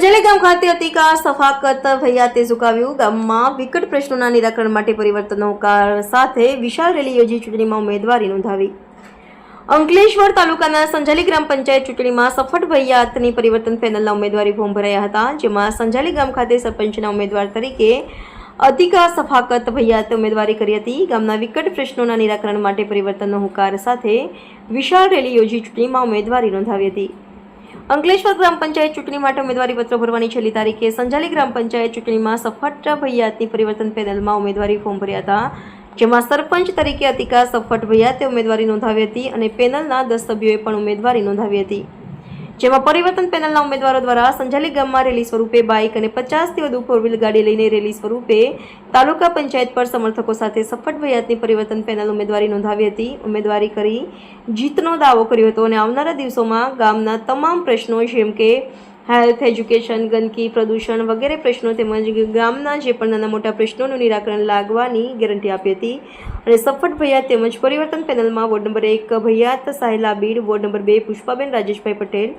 સંજેલી ગામ ખાતે અતિકા સફાકત ભૈયાતે ઝુકાવ્યું. ગામમાં વિકટ પ્રશ્નોના નિરાકરણ માટે પરિવર્તનનો હોકાર સાથે વિશાળ રેલી યોજી ચૂંટણીમાં ઉમેદવારી નોંધાવી. અંકલેશ્વર તાલુકાના સંજાલી ગ્રામ પંચાયત ચૂંટણીમાં સફળ ભૈયાતની પરિવર્તન પેનલના ઉમેદવારી ફોર્મ ભરાયા હતા. જેમાં સંજાલી ગામ ખાતે સરપંચના ઉમેદવાર તરીકે અતિકા સફાકત ભૈયાતે ઉમેદવારી કરી હતી. ગામના વિકટ પ્રશ્નોના નિરાકરણ માટે પરિવર્તનનો હુંકાર સાથે વિશાળ રેલી યોજી ચૂંટણીમાં ઉમેદવારી નોંધાવી હતી. અંકલેશ્વર ગ્રામ પંચાયત ચૂંટણી માટે ઉમેદવારી પત્રો ભરવાની છેલ્લી તારીખે સંજાલી ગ્રામ પંચાયત ચૂંટણીમાં સફટ ભૈયાતની પરિવર્તન પેનલમાં ઉમેદવારી ફોર્મ ભર્યા હતા. જેમાં સરપંચ તરીકે અતિકા સફટ ભૈયાતે ઉમેદવારી નોંધાવી હતી અને પેનલના દસ સભ્યોએ પણ ઉમેદવારી નોંધાવી હતી. જેમાં પરિવર્તન પેનલના ઉમેદવારો દ્વારા સંજાલી ગામમાં રેલી સ્વરૂપે બાઇક અને પચાસથી વધુ ફોર વ્હીલ ગાડી લઈને રેલી સ્વરૂપે તાલુકા પંચાયત પર સમર્થકો સાથે સફળ ભયાતની પરિવર્તન પેનલ ઉમેદવારી નોંધાવી હતી. ઉમેદવારી કરી જીતનો દાવો કર્યો હતો અને આવનારા દિવસોમાં ગામના તમામ પ્રશ્નો જેમ કે હેલ્થ એજ્યુકેશન ગંદકી, પ્રદૂષણ વગેરે પ્રશ્નો તેમજ ગામના જે પણ નાના મોટા પ્રશ્નોનું નિરાકરણ લાગવાની ગેરંટી આપી હતી. અને સફળ ભૈયા તેમજ પરિવર્તન પેનલમાં વોર્ડ નંબર એક ભૈયાત સાહેલા બીડ, વોર્ડ નંબર બે પુષ્પાબેન રાજેશભાઈ પટેલ